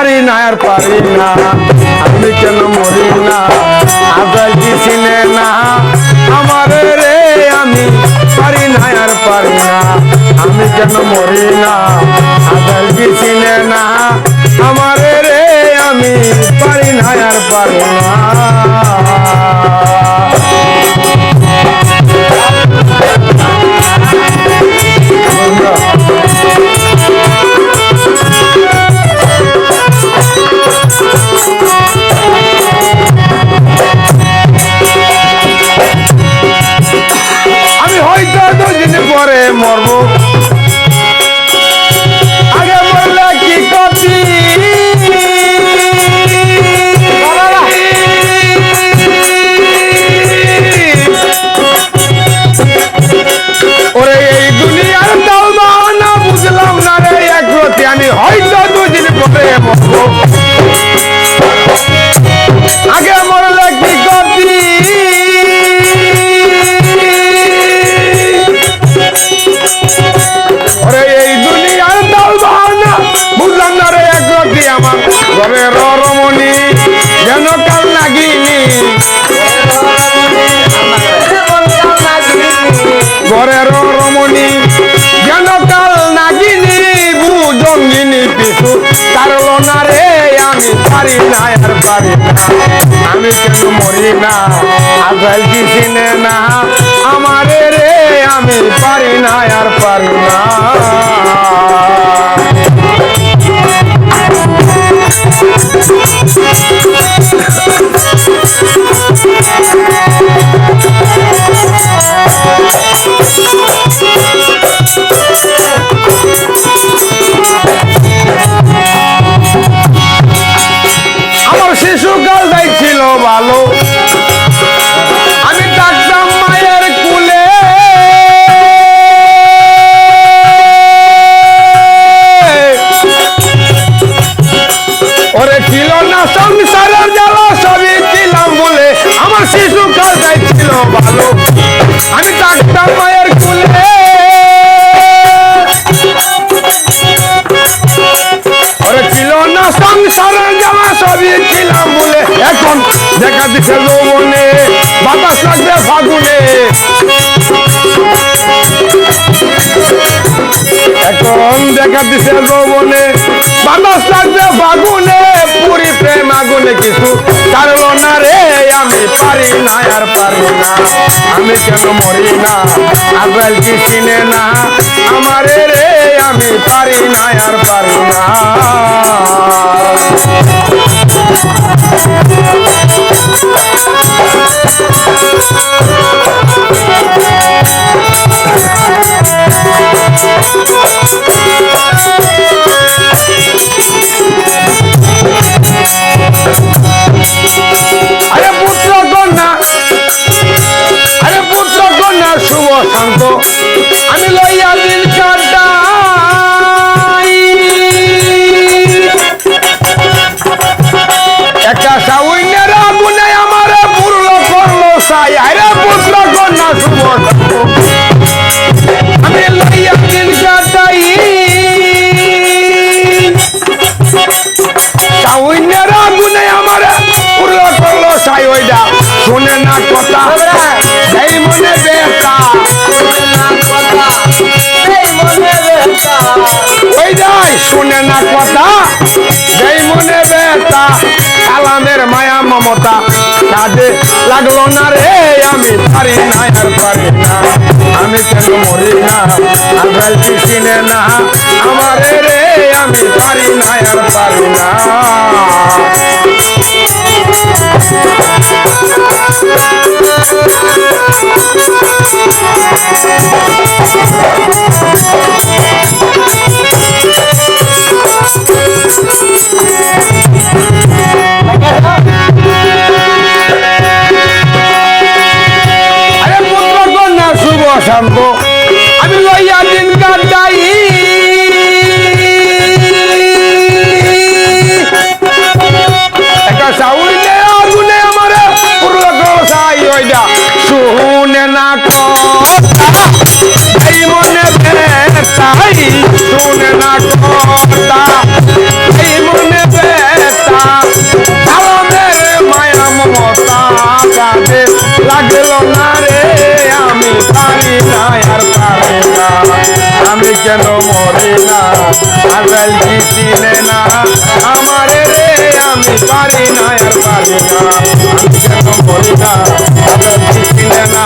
পারি না আর পারি না। আমি কেন মরি না? আজাল চিনে না? আমার রে, আমি পারি না আর পারি না। আমি কেন মরি না? আজাল কি চিনে না? আমার রে, আমি পারি না আর পারি না। ঘরের রমণী, যেন কাল লাগিনি ঘরের রমণী, যেন কাল নাগিনি বুজঙ্গিনী পিছু কারল না আমি পারি না, আর পারি না। আমি কেন মরি না আজাল কি না? আমারে রে, আমি পারি না, আর পারি না। দেখা দিছে যৌবনে বাতাস লাগবে ফাগুনে। এখন দেখা দিছে যৌবনে বাতাস লাগবে ফাগুনে। পুরি প্রেম আগুনে কিছু কারণ না রে, আমি পারি না, আর পারি না। আমি কেন মরি না? আজাল কি চিনে না? আমারে রে, আমি পারি না, আর পারি না। ওইটা শুনে না কথা। এই মনে বেতা ওই যাই শুনে না কথা। এই মনে বেতা কালামের মায়া মমতা। কাজে লাগল না রে আমি পারি না আর পারি না। আমি কেন মরি না? কি চিনে না? আমারে রে আমি পারি না আর পারি না। আরে গোসাই ওইটা শুনে না কথা এই মনে বেতাই শুনে না কথা আমি কেন মরে না আজাল কি না, আমার রে আমি পারি না, আর পারি না। আমি কেন মরে না আজাল কি না